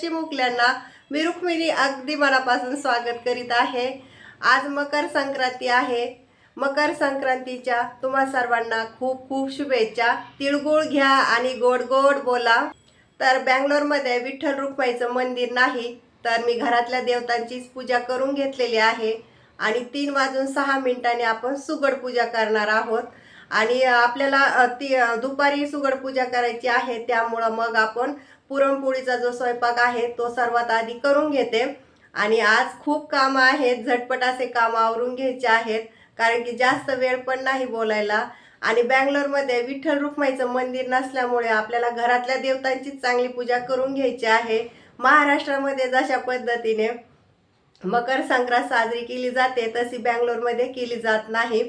चिमुकल्यांना मी रुक्मिणी अगदी मनापासून स्वागत करीत आहे. आज मकर संक्रांती आहे. मकर संक्रांतीच्या तुम्हा सर्वांना खूप खूप शुभेच्छा. तिळगुळ घ्या आणि गोड गोड बोला. तर बँगलोरमध्ये विठ्ठल रुक्माईचं मंदिर नाही तर मी घरातल्या देवतांचीच पूजा करून घेतलेली आहे. आणि तीन वाजून सहा मिनिटांनी आपण सुगड पूजा करणार आहोत. आणि आपल्याला ती दुपारी सुगड पूजा करायची आहे त्यामुळं मग आपण पुरणपोळीचा जो स्वयंपाक आहे तो सर्वात आधी करून घेते. आणि आज खूप कामं आहेत झटपट असे कामं आवरून घ्यायचे आहेत कारण की जास्त वेळ पण नाही बोलायला. आणि बँगलोरमध्ये विठ्ठल रुक्माईचं मंदिर नसल्यामुळे आपल्याला घरातल्या देवतांचीच चांगली पूजा करून घ्यायची आहे. महाराष्ट्रामध्ये जशा पद्धतीने मकर संक्रांत साजरी केली जाते तशी बँगलोरमध्ये केली जात नाही.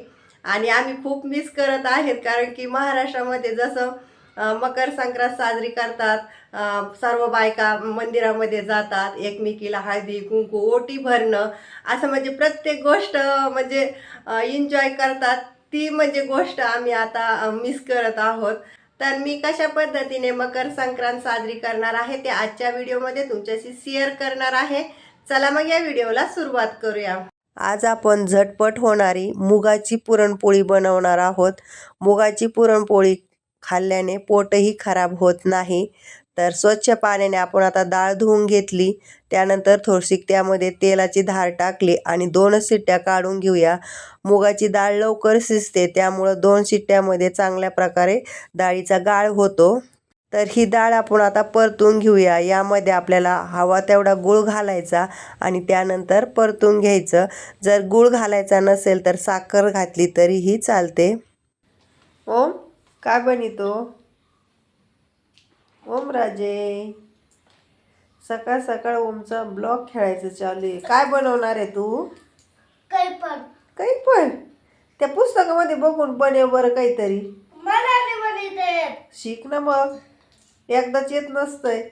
आणि आम्ही खूप मिस करत आहेत कारण की महाराष्ट्रामध्ये जसं मकर संक्रांत साजरी करतात. सर्व बायका मंदिरामध्ये जातात. एकमेकीला हळदी कुंकू ओटी भरणं. असं म्हणजे प्रत्येक गोष्ट म्हणजे एन्जॉय करतात. ती म्हणजे गोष्ट आम्ही आता मिस करत आहोत. तर मी कशा पद्धतीने मकर संक्रांत साजरी करणार आहे ते आजच्या व्हिडिओमध्ये तुमच्याशी शेअर करणार आहे. चला मग या व्हिडिओला सुरुवात करूया. आज आपण झटपट होणारी मुगाची पुरणपोळी बनवणार आहोत. मुगाची पुरणपोळी खाल्ल्याने पोटही खराब होत नाही. तर स्वच्छ पाण्याने आपण आता डाळ धुवून घेतली. त्यानंतर थोडीशी त्यामध्ये तेलाची धार टाकली आणि दोन शिट्ट्या काढून घेऊया. मुगाची डाळ लवकर शिजते त्यामुळं दोन शिट्ट्यामध्ये चांगल्या प्रकारे डाळीचा गाळ होतो. तर ही डाळ आपण आता परतून घेऊया. यामध्ये आपल्याला हवा तेवढा गूळ घालायचा आणि त्यानंतर परतून घ्यायचं. जर गूळ घालायचा नसेल तर साखर घातली तरीही चालते. ओम. काय बनितो? ओम राजे. सकाळ सकाळ ओमचा ब्लॉग खेळायचं चालू आहे. काय बनवणार आहे तू? काही पण काही पण त्या पुस्तकामध्ये बघून बनेव बरं काहीतरी. मला नाही म्हणते शिक ना मग. एकदाच येत नसतंय.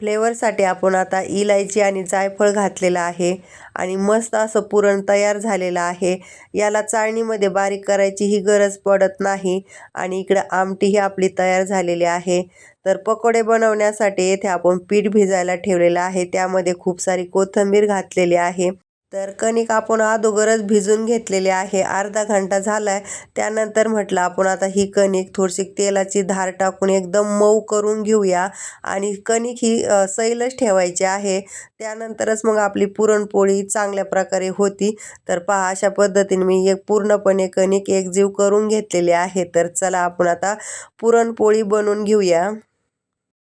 फ्लेवरसाठी आपण आता इलायची आणि जायफळ घातलेलं आहे आणि मस्त असं पुरण तयार झालेलं आहे. याला चाळणीमध्ये बारीक करायची ही गरज पडत नाही आणि इकडं आमटी ही आपली तयार झालेली आहे. तर पकोडे बनवण्यासाठी येथे आपण पीठ भिजायला ठेवलेलं आहे. त्यामध्ये खूप सारी कोथिंबीर घातलेली आहे. तर कणिक आपण अगोदरच भिजून घेतलेले आहे. अर्धा घंटा झाला आहे त्यानंतर म्हटलं आपण आता ही कणिक थोडीशी तेलाची धार टाकून एकदम मऊ करून घेऊया. आणि कणिक ही सैलच ठेवायची आहे. त्यानंतरच मग आपली पुरणपोळी चांगल्या प्रकारे होती. तर पहा अशा पद्धतीने मी एक पूर्णपणे कणिक एकजीव करून घेतलेली आहे. तर चला आपण आता पुरणपोळी बनवून घेऊया.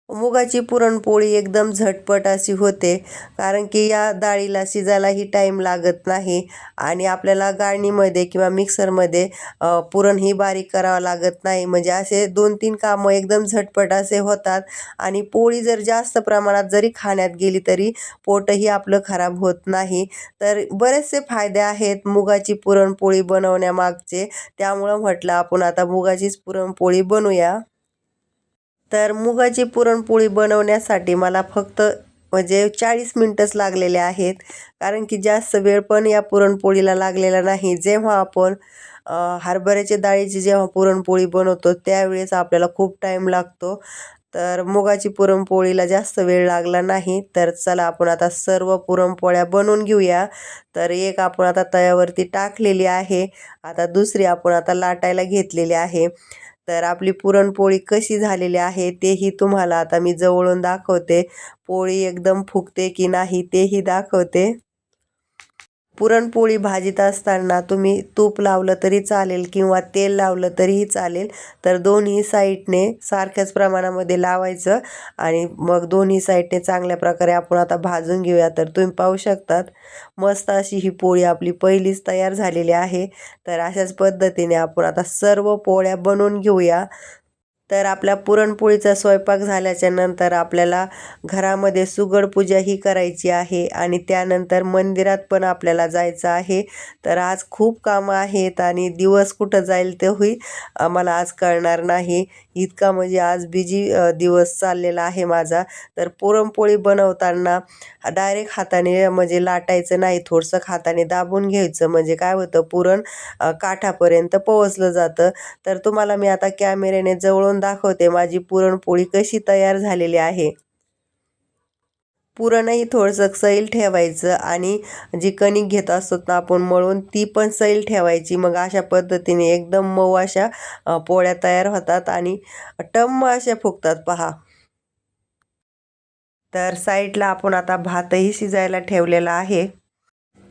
मुगाची पुरणपोळी एकदम झटपट अशी होते कारण की या डाळीला शिजायलाही टाईम लागत नाही आणि आपल्याला गाळणीमध्ये किंवा मिक्सरमध्ये पुरणही पुरण ही बारीक करावं लागत नाही. म्हणजे असे दोन तीन कामं एकदम झटपट असे होतात आणि पोळी जर जास्त प्रमाणात जरी खाण्यात गेली तरी पोटही आपलं खराब होत नाही. तर बरेचसे फायदे आहेत मुगाची पुरणपोळी बनवण्यामागचे. त्यामुळं म्हटलं आपण आता मुगाचीच पुरणपोळी बनवूया तर मुगाची पुरणपोळी बनवण्यासाठी मला फक्त म्हणजे चाळीस मिनटंच लागलेले आहेत. कारण की जास्त वेळ पण या पुरणपोळीला लागलेला नाही. जेव्हा आपण हरभऱ्याच्या डाळीची जेव्हा पुरणपोळी बनवतो त्यावेळेस आपल्याला खूप टाईम लागतो. तर मुगाची पुरणपोळीला जास्त वेळ लागला नाही. तर चला आपण आता सर्व पुरणपोळ्या बनवून घेऊया. तर एक आपण आता तव्यावरती टाकलेली आहे. आता दुसरी आपण आता लाटायला घेतलेली आहे. तर आपली पुरणपोळी कशी झालेली आहे तेही तुम्हाला आता मी जवळून दाखवते. पोळी एकदम फुगते की नाही तेही दाखवते. पुरणपोळी भाजीत असताना तुम्ही तूप लावलं तरी चालेल किंवा तेल लावलं तरीही चालेल. तर दोन्ही साईडने सारख्याच प्रमाणामध्ये लावायचं आणि मग दोन्ही साईडने चांगल्या प्रकारे आपण आता भाजून घेऊया. तर तुम्ही पाहू शकतात मस्त अशी ही पोळी आपली पहिलीच तयार झालेली आहे. तर अशाच पद्धतीने आपण आता सर्व पोळ्या बनवून घेऊया. तर आपल्या पुरणपोळीचा स्वयंपाक झाल्याच्यानंतर आपल्याला घरामध्ये सुगड पूजा ही करायची आहे आणि त्यानंतर मंदिरात पण आपल्याला जायचं आहे. तर आज खूप कामं आहेत आणि दिवस कुठं जाईल ते होईल आम्हाला आज कळणार नाही. इतका म्हणजे आज बिजी दिवस चाललेला आहे माझा. तर पुरणपोळी बनवताना डायरेक्ट हाताने म्हणजे लाटायचं नाही थोडंसं हाताने दाबून घ्यायचं. म्हणजे काय होतं पुरण काठापर्यंत पोहोचलं जातं. तर तुम्हाला मी आता कॅमेऱ्याने जवळून दाखवते माझी पुरणपोळी कशी तयार झालेली आहे. पुरणही थोडंसं सैल ठेवायचं आणि जी कणिक घेत असतो ना आपण मळून ती पण सैल ठेवायची. मग अशा पद्धतीने एकदम मऊ अशा पोळ्या तयार होतात आणि टम्म अशा फुगतात पहा. तर साईडला आपण आता भातही शिजायला ठेवलेला आहे.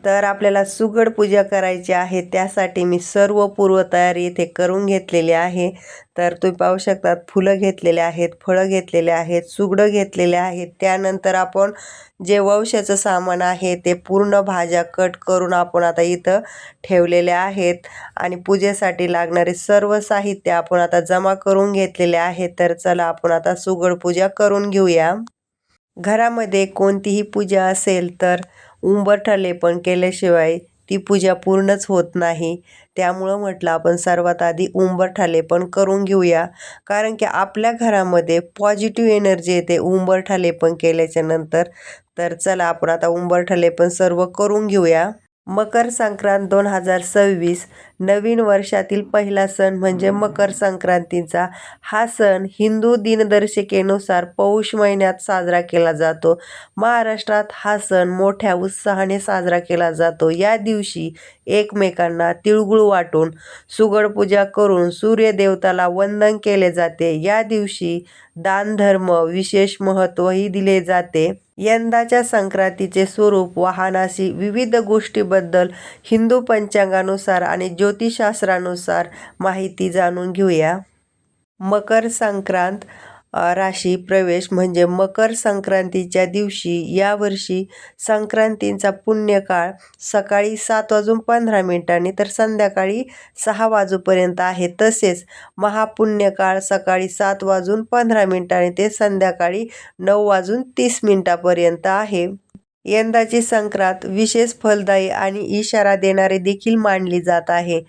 तर आपल्याला सुगड पूजा करायची आहे त्यासाठी मी सर्व पूर्वतयारी इथे करून घेतलेली आहे. तर तुम्ही पाहू शकतात फुलं घेतलेले आहेत फळं घेतलेले आहेत सुगडं घेतलेले आहेत. त्यानंतर आपण जे वंशाचं सामान आहे ते पूर्ण भाज्या कट करून आपण आता इथं ठेवलेले आहेत. आणि पूजेसाठी लागणारे सर्व साहित्य आपण आता जमा करून घेतलेले आहे. तर चला आपण आता सुगड पूजा करून घेऊया. घरामध्ये कोणतीही पूजा असेल तर उंबरठा केल्याशिवाय ती पूजा पूर्णच होत नाही. त्यामुळं म्हटलं आपण सर्वात आधी उंबरठा लेपन करून घेऊया. कारण की आपल्या घरामध्ये पॉझिटिव्ह एनर्जी येते उंबरठा लेपन केल्याच्यानंतर. तर चला आपण आता उंबरठा लेपन सर्व करून घेऊया. मकर संक्रांत दोन हजार सव्वीस नवीन वर्षातील पहिला सण म्हणजे मकर संक्रांतीचा. हा सण हिंदू दिनदर्शिकेनुसार पौष महिन्यात साजरा केला जातो. महाराष्ट्रात हा सण मोठ्या उत्साहाने साजरा केला जातो. या दिवशी एकमेकांना तिळगुळ वाटून सुगड पूजा करून सूर्यदेवताला वंदन केले जाते. या दिवशी दानधर्म विशेष महत्त्वही दिले जाते. यंदाच्या संक्रांतीचे स्वरूप वाहनाशी विविध गोष्टीबद्दल हिंदू पंचांगानुसार आणि ज्योतिषशास्त्रानुसार माहिती जाणून घेऊया. मकर संक्रांत राशी प्रवेश म्हणजे मकर संक्रांतीच्या दिवशी यावर्षी संक्रांतीचा पुण्यकाळ सकाळी सात वाजून पंधरा मिनिटांनी तर संध्याकाळी सहा वाजूपर्यंत आहे. तसेच महापुण्यकाळ सकाळी सात वाजून पंधरा मिनिटांनी ते संध्याकाळी नऊ वाजून तीस मिनिटापर्यंत आहे. यंदाची संक्रांत विशेष फलदायी आणि इशारा देणारे देखील मानली जात आहे.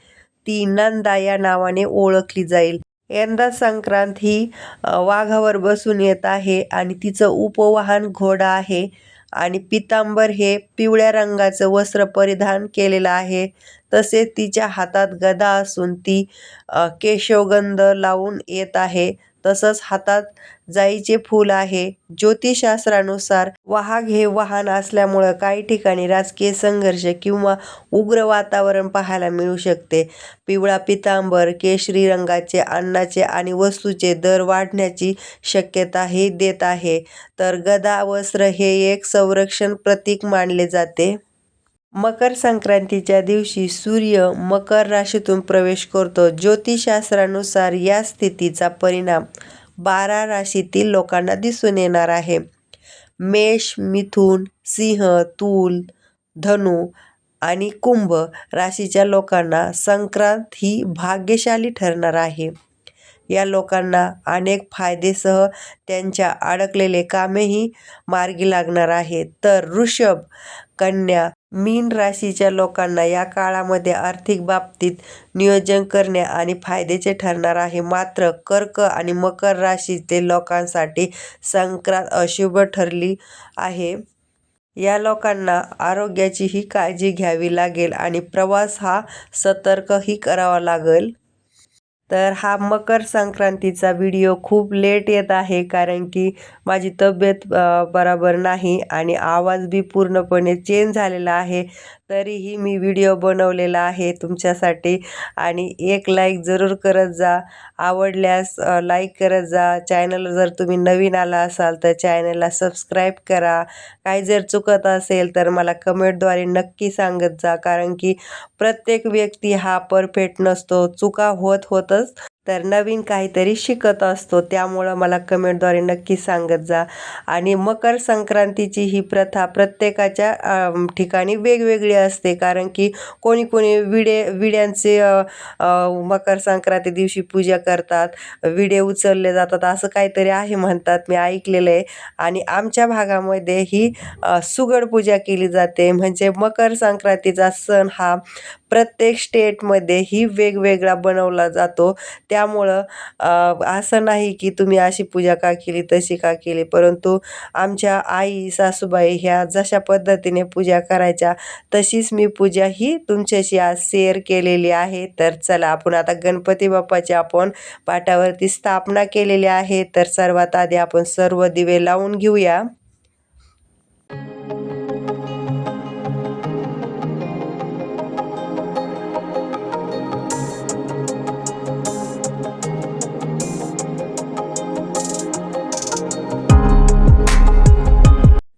ती नंदा या नावाने ओळखली जाईल. यंदा संक्रांत ही वाघावर बसून येत आहे आणि तिचं उपवाहन घोडा आहे आणि पितांबर हे पिवळ्या रंगाचं वस्त्र परिधान केलेलं आहे. तसेच तिच्या हातात गदा असून ती केशवगंध लावून येत आहे. तसंच हातात जाईचे फूल आहे. ज्योतिषशास्त्रानुसार वाहक हे वाहन असल्यामुळं काही ठिकाणी राजकीय संघर्ष किंवा उग्र वातावरण पाहायला मिळू शकते. पिवळा पितांबर केशरी रंगाचे अन्नाचे आणि वस्तूचे दर वाढण्याची शक्यता हे देत आहे. तर गदा वस्त्र हे एक संरक्षण प्रतीक मानले जाते. मकर संक्रांतीच्या दिवशी सूर्य मकर राशीतून प्रवेश करतो. ज्योतिषशास्त्रानुसार या स्थितीचा परिणाम बारा राशीतील लोकांना दिसून येणार आहे. मेष मिथुन सिंह तूल धनु आणि कुंभ राशीच्या लोकांना संक्रांत ही भाग्यशाली ठरणार आहे. या लोकांना अनेक फायदेसह त्यांच्या अडकलेले कामेही मार्गी लागणार आहे तर वृषभ कन्या मीन राशीच्या लोकांना या काळामध्ये आर्थिक बाबतीत नियोजन करणे आणि फायद्याचे ठरणार आहे. मात्र कर्क आणि मकर राशीचे लोकांसाठी संक्रांत अशुभ ठरली आहे. या लोकांना आरोग्याचीही काळजी घ्यावी लागेल आणि प्रवास हा सतर्कही करावा लागेल. तर हा मकर संक्रांतीचा व्हिडिओ खूप लेट येत आहे कारण की माझी तब्येत बरोबर नाही आणि आवाज बी पूर्णपणे चेंज झालेला आहे. तरीही मी व्हिडिओ बनवलेला आहे तुमच्यासाठी. आणि एक लाईक जरूर करत जा. आवडल्यास लाईक करत जा. चॅनल जर तुम्ही नवीन आला असाल तर चॅनलला सबस्क्राईब करा. काही जर चुकत असेल तर मला कमेंटद्वारे नक्की सांगत जा. कारण की प्रत्येक व्यक्ती हा परफेक्ट नसतो. चुका होत होतच तर नवीन काहीतरी शिकत असतो. त्यामुळं मला कमेंटद्वारे नक्की सांगत जा. आणि मकर संक्रांतीची ही प्रथा प्रत्येकाच्या ठिकाणी वेगवेगळी असते. कारण की कोणी कोणी विडे विड्यांचे मकर संक्रांती दिवशी पूजा करतात. विडे उचलले जातात. असं काहीतरी आहे म्हणतात. मी ऐकलेलं आहे. आणि आमच्या भागामध्ये ही सुगड पूजा केली जाते. म्हणजे मकर संक्रांतीचा सण हा प्रत्येक स्टेटमध्ये ही वेगवेगळा बनवला जातो. त्यामुळं असं नाही की तुम्ही अशी पूजा का केली तशी का केली परंतु आमच्या आई सासूबाई ह्या जशा पद्धतीने पूजा करायच्या तशीच मी पूजा ही तुमच्याशी आज शेअर केलेली आहे. तर चला आपण आता गणपती बाप्पाची आपण पाटावरती स्थापना केलेली आहे. तर सर्वात आधी आपण सर्व दिवे लावून घेऊया.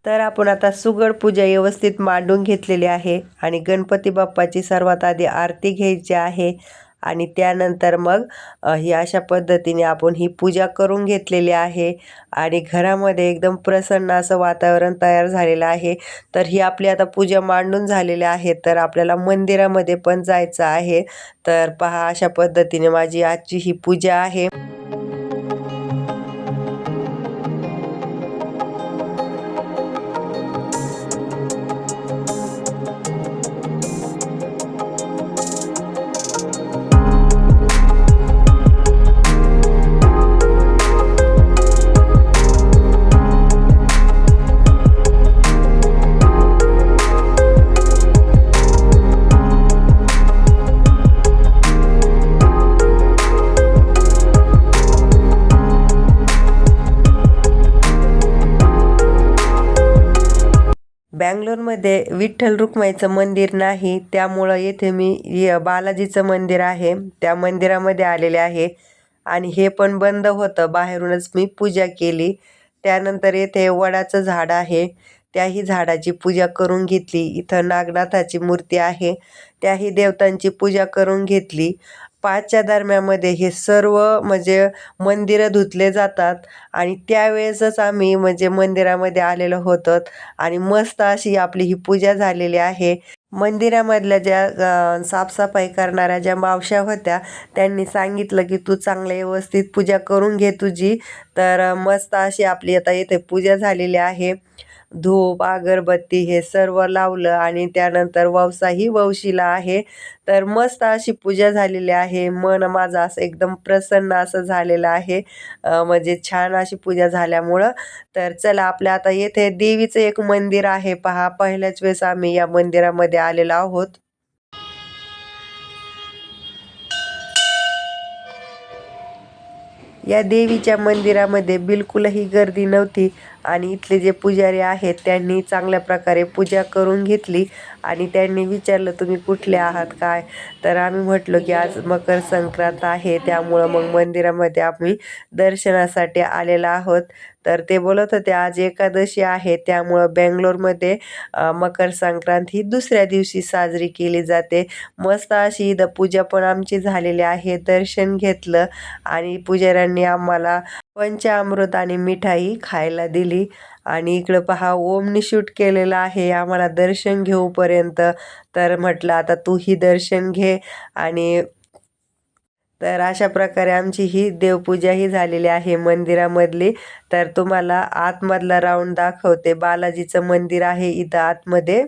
तर आपण आता सुगड पूजा व्यवस्थित मांडून घेतलेली आहे आणि गणपती बाप्पाची सर्वात आधी आरती घ्यायची आहे आणि त्यानंतर मग ही अशा पद्धतीने आपण ही पूजा करून घेतलेली आहे आणि घरामध्ये एकदम प्रसन्न असं वातावरण तयार झालेलं आहे. तर ही आपली आता पूजा मांडून झालेली आहे. तर आपल्याला मंदिरामध्ये पण जायचं आहे. तर पहा अशा पद्धतीने माझी आजची ही पूजा आहे. बँगलोरमध्ये विठ्ठल रुक्माईचं मंदिर नाही त्यामुळं येथे मी य- बालाजीचं मंदिर आहे. त्या मंदिरामध्ये आलेले आहे. आणि हे पण बंद होतं. बाहेरूनच मी पूजा केली. त्यानंतर येथे वडाचं झाड आहे. त्याही झाडाची पूजा करून घेतली. इथं नागनाथाची मूर्ती आहे. त्याही देवतांची पूजा करून घेतली. पाचच्या दरम्यामध्ये हे सर्व म्हणजे मंदिरं धुतले जातात आणि त्यावेळेसच आम्ही म्हणजे मंदिरामध्ये आलेलो होतो आणि मस्त अशी आपली ही पूजा झालेली आहे. मंदिरामधल्या ज्या साफसफाई करणाऱ्या ज्या मावश्या होत्या त्यांनी सांगितलं की तू चांगलं व्यवस्थित पूजा करून घे तुझी. तर मस्त अशी आपली आता इथे पूजा झालेली आहे. धूप अगरबत्ती हे सर्व लावलं आणि त्यानंतर ववसाही ववशीला आहे. तर मस्त अशी पूजा झालेली आहे. मन माझं असं एकदम प्रसन्न असं झालेलं आहे. म्हणजे छान अशी पूजा झाल्यामुळं. तर चला आपल्या आता येथे देवीचं एक मंदिर आहे. पहा पहिल्याच वेळेस आम्ही या मंदिरामध्ये आलेलो आहोत. या देवीच्या मंदिरामध्ये बिलकुलही गर्दी नव्हती. आणि इथले जे पुजारी आहेत त्यांनी चांगल्या प्रकारे पूजा करून घेतली. आणि त्यांनी विचारलं तुम्ही कुठले आहात? काय? तर आम्ही म्हटलो की आज मकर संक्रांत आहे त्यामुळं मग मंदिरामध्ये आम्ही दर्शनासाठी आलेलो आहोत. तर ते बोलत होते आज एकादशी आहे त्यामुळं बेंगलोरमध्ये मकर संक्रांत ही दुसऱ्या दिवशी साजरी केली जाते. मस्त अशी इथं पूजा पण आमची झालेली आहे. दर्शन घेतलं आणि पुजाऱ्यांनी आम्हाला पंचामृत आणि मिठाई खायला दिली. आणि इकडं पहा ओमनी शूट केलेलं आहे आम्हाला दर्शन घेऊपर्यंत. तर म्हटलं आता तूही दर्शन घे. आणि तर अशा प्रकारे आमची ही देवपूजा ही झालेली आहे मंदिरामधली. तर तुम्हाला आतमधला राऊंड दाखवते. बालाजीचं मंदिर आहे इथं आतमध्ये.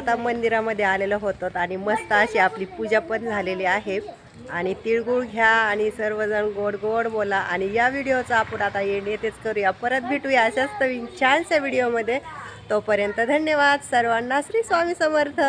आता मंदिरामध्ये आलेलो होतो आणि मस्त अशी आपली पूजा पण झालेली आहे. आणि तिळगुळ घ्या आणि सर्वजण गोड गोड बोला. आणि या व्हिडिओचा आपण आता एंड येतेच करूया. परत भेटूया अशाच नवीन छानशा व्हिडिओमध्ये. तोपर्यंत धन्यवाद. सर्वांना श्री स्वामी समर्थ.